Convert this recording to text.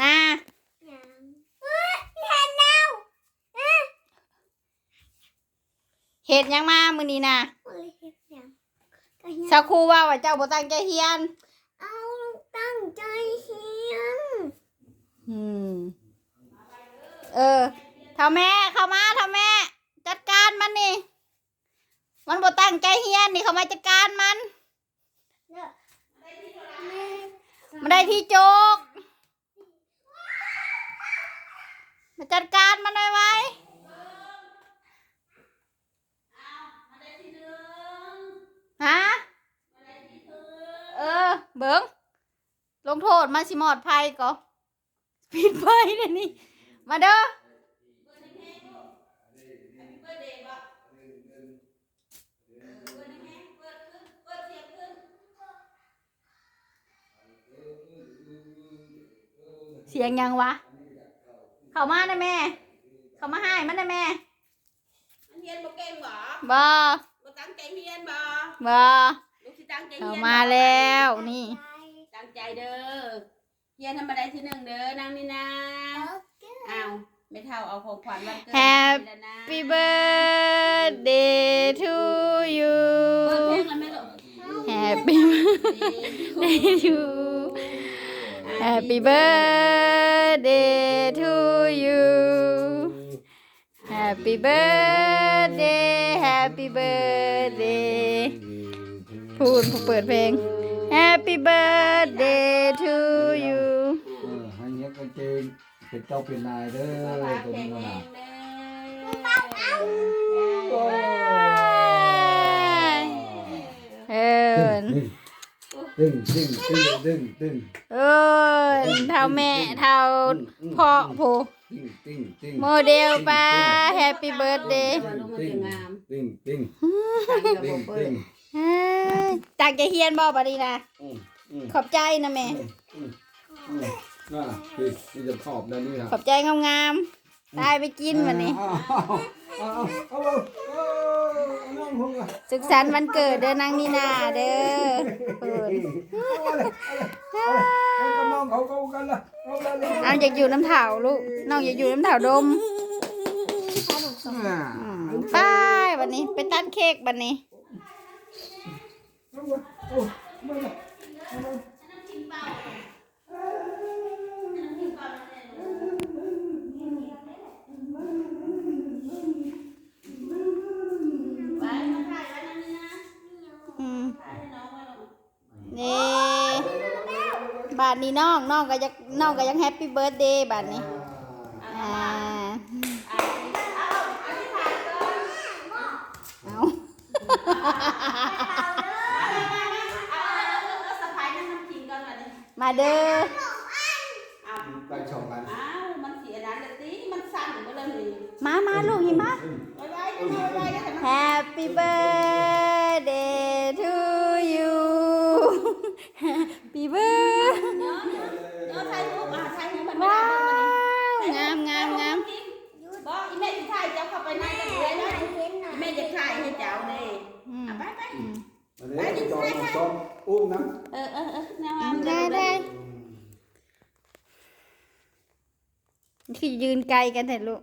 นายังเฮ้ยเห็นแล้วเอ๊ะเฮ็ดหยังมามื้อนี้นะเฮ้ยเห็นยังก็ยังชาวครูว่าว่าเจ้าบ่ตั้งใจเรียน เอาตั้งใจเฮียน อืม เออเท่าแม่เข้ามาเท่าแม่ จัดการมันนี่ มันบ่ตั้งใจเรียนนี่เข้ามาจัดการมันเลิกแม่มันได้ที่โจก มา จัดการมันไว้ไว้ฮะเออ เบิ้งลงโทษมาสิหมอดภัยก็ปิดไฟเลยนี่ มาเด้อเสียงยังวะ เข้ามาได้แม่ เข้ามาให้มันได้แม่มันเฮียนบ่เก่งบ่บอบ่ตั้งใจเฮียนบ่บอลูกสิตั้งใจเฮีเข้ายนบ่มาแล้วนี่ ตั้งใจเด้อเฮียนทำมาได้ที่หนึ่งเด้อนางนี่นะอ้าวไม่เท่าเอาของขวัญวันเกิด Happy birthday to you เปิดเพลงแล้วไหมลูก Happy birthday to Happy birthday to you Happy birthday Happy birthday พูดเปิดเพลง Happy birthday to you เออให้เงี้ยกันเจนเป็นเจ้าเป็นนายเด้อฝากตัวเพลนี้งก็เอนะงเด้อเออตึ้งตึ้งตึ้งตึ้งตึ้งเอ อเท่าแม่เท่าพ่อผู้ตึ้งตึ้งตึ้งโมเดลป้า Happy birthday ว่าลูกมันจะงามตึ้งตึ้งตั้งกับตึ้บ่งเปิตึ้ดงเอ้ยตั้งใจเฮียนบ่บัดนี้นะอืมอืมขอบใจนะแม่อืมอืมน่าคือนี่จะขอบด้านนี้ครับขอบใจงามๆได้ไปกินวันนี้อ้าวอ้าวอ้าวอ้าวอ้าวน้องพงษ์อะสุขสันต์วันเกิดเด้อนางนีนาเด้อ เปิดเอาเลยเอาเลยเอาเลยน้องเขาเขากันละเอาเลยเอาอยากอยู่น้ำเถาลูกน้องอยากอยู่น้ำเถาดมอ่าอืมไปวันนี้ไปตัดเค้กวันนี้ เอาเลยโอ้ไม่ละไว้มาถ่ายไว้นั่นนี่นะ อืม ถ่ายให้น้องไว้ลูก นี่บาทนี้น้องน้องก็ยังน้องก็ยังแฮปปี้เบิร์ดเดย์บาทนี้อ่าอะเอาเอาที่ถ่ายก่อนเอาเอาเอาสะพายนั่นน้ำขิงก่อนมาดิมาเด้อเอาไปชมกันอ้าวมันเสียดายเลยติมันสั่นก็เลยนี่มามาลูกหิมะไว้ไว้ไว้ไว้ไว้แต่มัน Happy birthday to you Happy birthday เนาะเนาะถ่ายรูปอะถ่ายรูปมันไม่ ว้า ได้ ว งามงามงาม บอกอีแม่จะถ่ายเจ้าเข้าไปในกันเลยนะอีแม่จะถ่ายให้เจ้าเด้ อืม อะไปไป อันนี้จ อมจอมอุ้มนะเออเออเออแนวงามได้ได้คือยืนไกลกันเถอะลูก